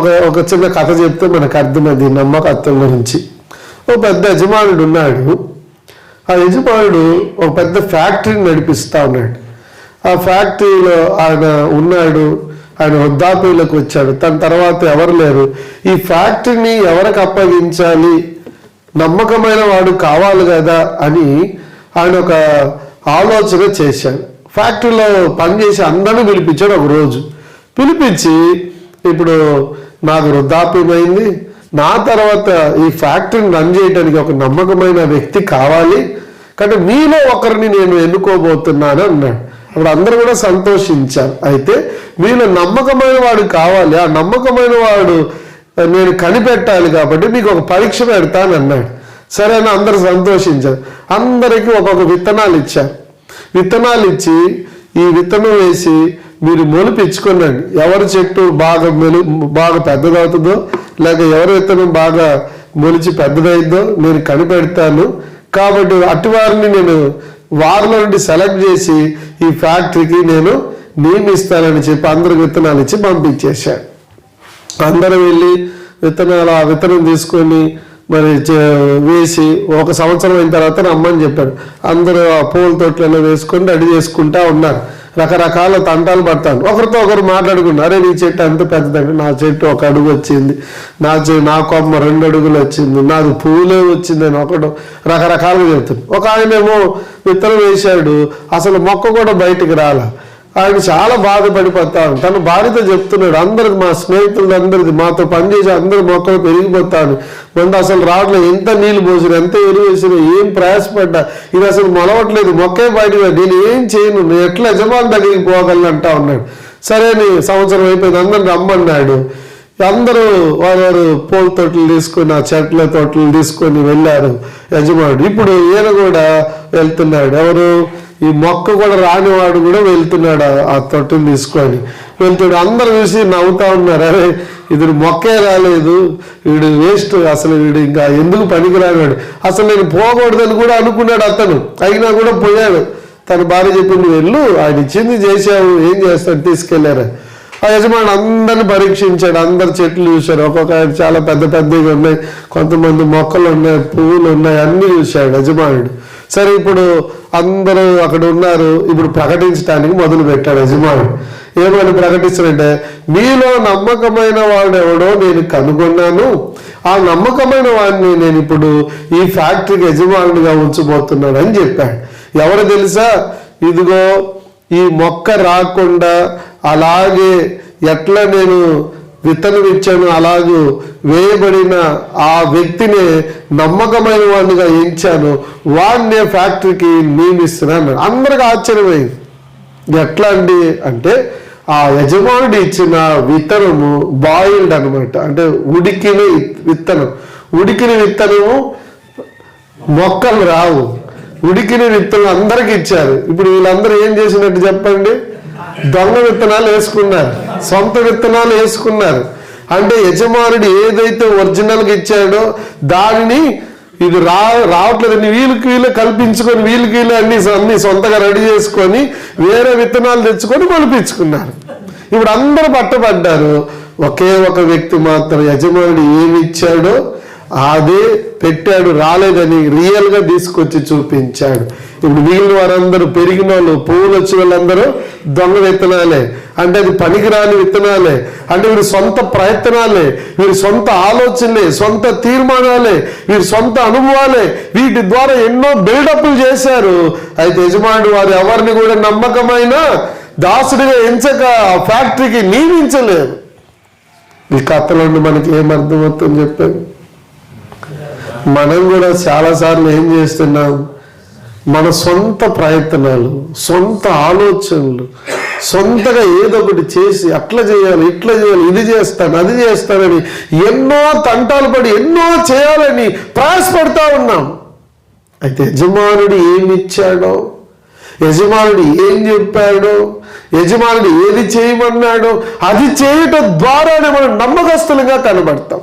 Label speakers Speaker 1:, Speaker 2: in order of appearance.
Speaker 1: ఒక ఒక చిన్న కథ చెప్తే మనకు అర్థమైంది నమ్మకత్వం గురించి. ఓ పెద్ద యజమానుడు ఉన్నాడు. ఆ యజమానుడు ఒక పెద్ద ఫ్యాక్టరీని నడిపిస్తా ఉన్నాడు. ఆ ఫ్యాక్టరీలో ఆయన ఉన్నాడు. ఆయన వృద్ధాప్యులకు వచ్చాడు. తన తర్వాత ఎవరు లేరు. ఈ ఫ్యాక్టరీని ఎవరికి అప్పగించాలి? నమ్మకమైన వాడు కావాలి కదా అని ఆయన ఒక ఆలోచన చేశాడు. ఫ్యాక్టరీలో పనిచేసి అందరిని పిలిపించాడు ఒక రోజు పిలిపించి ఇప్పుడు నాకు వృద్ధాప్యమైంది. నా తర్వాత ఈ ఫ్యాక్టరీని రన్ చేయడానికి ఒక నమ్మకమైన వ్యక్తి కావాలి. కానీ మీలో ఒకరిని నేను ఎన్నుకోబోతున్నాను అన్నాడు. అప్పుడు అందరూ కూడా సంతోషించారు. అయితే మీలో నమ్మకమైన వాడు కావాలి. ఆ నమ్మకమైన వాడు నేను కనిపెట్టాలి కాబట్టి మీకు ఒక పరీక్ష పెడతాను అన్నాడు. సరే అని అందరు సంతోషించారు. అందరికీ ఒక్కొక్క విత్తనాలు ఇచ్చారు. విత్తనాలు ఇచ్చి ఈ విత్తనం వేసి మీరు మొలిపించుకునండి ఎవరి చెట్టు బాగా మెలు బాగా పెద్దదవుతుందో లేక ఎవరి విత్తనం బాగా మొలిచి పెద్దదైందో నేను కనిపెడతాను. కాబట్టి అటువారిని నేను వారిలో నుండి సెలెక్ట్ చేసి ఈ ఫ్యాక్టరీకి నేను నియమిస్తానని చెప్పి అందరు విత్తనాలు ఇచ్చి పంపించేశాను అందరూ వెళ్ళి విత్తనాలు ఆ విత్తనం తీసుకొని మరి చే- వేసి ఒక సంవత్సరం అయిన తర్వాత రమ్మని చెప్పాడు అందరూ ఆ పూల తోటలలో వేసుకొని రెడీ చేసుకుంటా ఉన్నారు. రకరకాల తంటాలు పడతాను. ఒకరితో ఒకరు మాట్లాడుకున్నారు అరే నీ చెట్టు అంత పెద్దదండి నా చెట్టు ఒక అడుగు వచ్చింది నా చె నా కొమ్మ రెండు అడుగులు వచ్చింది నాది పూలే వచ్చింది అని ఒకడు రకరకాలుగా చెప్తాను ఒక ఆయనేమో విత్తనం వేశాడు అసలు మొక్క కూడా బయటికి రాల. ఆయన చాలా బాధపడిపోతా తన భార్యతో చెప్తున్నాడు. అందరికి మా స్నేహితులు అందరికి మాతో పనిచేసి అందరు మొక్కలు పెరిగిపోతాను మొన్న అసలు రావట్లేదు ఎంత నీళ్ళు పోసిన ఎంత ఎరువు వేసిన ఏం ప్రయాసపడ్డా ఇది అసలు మొలవట్లేదు. మొక్కే బయటకు నేను ఏం చేయను? నేను ఎట్లా యజమాని దగ్గరికి పోగలను అంటా ఉన్నాడు. సరే అని సంవత్సరం అయిపోయింది. అందరిని రమ్మన్నాడు. అందరూ వారు పూల తోటలు తీసుకుని ఆ చెట్ల తోటలు తీసుకొని వెళ్ళారు యజమానుడు. ఇప్పుడు ఈయన కూడా వెళ్తున్నాడు. ఎవరు? ఈ మొక్క కూడా రానివాడు కూడా వెళ్తున్నాడు ఆ- తొట్టును తొట్టుని తీసుకొని. వెళ్తాడు అందరు చూసి నవ్వుతా ఉన్నారు. అరే ఇతడు మొక్కే రాలేదు. వీడు వేస్ట్ అసలు వీడు ఇంకా ఎందుకు పనికిరానివాడు? అసలు నేను పోకూడదని కూడా అనుకున్నాడు అతను. అయినా కూడా పోయాడు. తన భార్య చెప్పింది వెళ్ళు ఆయన ఇచ్చింది చేసావు ఏం చేస్తాడు? తీసుకెళ్ళారు ఆ యజమాని అందరిని పరీక్షించాడు. అందరు చెట్లు చూశారు. ఒక్కొక్క ఆయన చాలా పెద్ద పెద్దవి ఉన్నాయి. కొంతమంది మొక్కలు ఉన్నాయి పువ్వులు ఉన్నాయి అన్ని చూశాడు యజమానుడు. సరే ఇప్పుడు అందరూ అక్కడ ఉన్నారు. ఇప్పుడు ప్రకటించడానికి మొదలు పెట్టాడు యజమాని. ఏమని ప్రకటిస్తాడంటే మీలో నమ్మకమైన వాడు ఎవడో నేను కనుగొన్నాను. ఆ నమ్మకమైన వాడిని నేను ఇప్పుడు ఈ ఫ్యాక్టరీకి యజమానుడిగా ఉంచబోతున్నాను అని చెప్పాడు. ఎవరు తెలుసా? ఇదిగో ఈ మొక్క రాకుండా అలాగే ఎట్లా నేను విత్తనం ఇచ్చాను. అలాగే వేయబడిన ఆ వ్యక్తిని నమ్మకమైన వాడినిగా ఎంచాను. వాడినే ఫ్యాక్టరీకి నియమిస్తున్నాను అందరికి ఆశ్చర్యమైంది. ఎట్లా అండి? అంటే ఆ యజమానుడు ఇచ్చిన విత్తనము బాయిల్డ్ అనమాట అంటే ఉడికిన విత్తనం. ఉడికిన విత్తనము మొక్కలు రావు. ఉడికిన విత్తనం అందరికి ఇచ్చారు. ఇప్పుడు వీళ్ళందరూ ఏం చేసినట్టు చెప్పండి? దొంగ విత్తనాలు వేసుకున్నారు సొంత విత్తనాలు వేసుకున్నారు. అంటే యజమానుడు ఏదైతే ఒరిజినల్గా ఇచ్చాడో దానిని ఇది రా రావట్లేదని వీళ్ళకి వీళ్ళు కల్పించుకొని వీళ్ళకి వీళ్ళు అన్ని అన్ని సొంతగా రెడీ చేసుకొని వేరే విత్తనాలు తెచ్చుకొని కొనిపించుకున్నారు. ఇప్పుడు అందరూ పట్టబడ్డారు. ఒకే ఒక వ్యక్తి మాత్రం యజమానుడు ఏమి ఇచ్చాడో అదే పెట్టాడు రాలేదని రియల్గా తీసుకొచ్చి చూపించాడు. ఇప్పుడు మిగిలిన వారందరూ పెరిగిన వాళ్ళు పువ్వులు వచ్చి వాళ్ళందరూ దొంగ విత్తనాలే. అంటే అది పనికిరాని విత్తనాలే. అంటే వీరి సొంత ప్రయత్నాలే. వీరి సొంత ఆలోచనలే సొంత తీర్మానాలే వీరి సొంత అనుభవాలే. వీటి ద్వారా ఎన్నో బిల్డప్లు చేశారు. అయితే యజమానుడు వారు ఎవరిని కూడా నమ్మకమైన దాసుడిగా ఎంచక ఆ ఫ్యాక్టరీకి నియమించలేరు. ఈ కథలో నుండి మనకి ఏమర్థమవుతుందని చెప్పాను మనం కూడా చాలాసార్లు ఏం చేస్తున్నాం? మన సొంత ప్రయత్నాలు సొంత ఆలోచనలు సొంతగా ఏదో ఒకటి చేసి అట్లా చేయాలి ఇట్లా చేయాలి ఇది చేస్తాను అది చేస్తానని ఎన్నో తంటాలు పడి ఎన్నో చేయాలని ప్రయాసపడతా ఉన్నాం. అయితే యజమానుడు ఏమి ఇచ్చాడో యజమానుడు ఏం చెప్పాడో? యజమానుడు ఏది చేయమన్నాడో? అది చేయటం ద్వారానే మనం నమ్మకస్తులుగా కనబడతాం.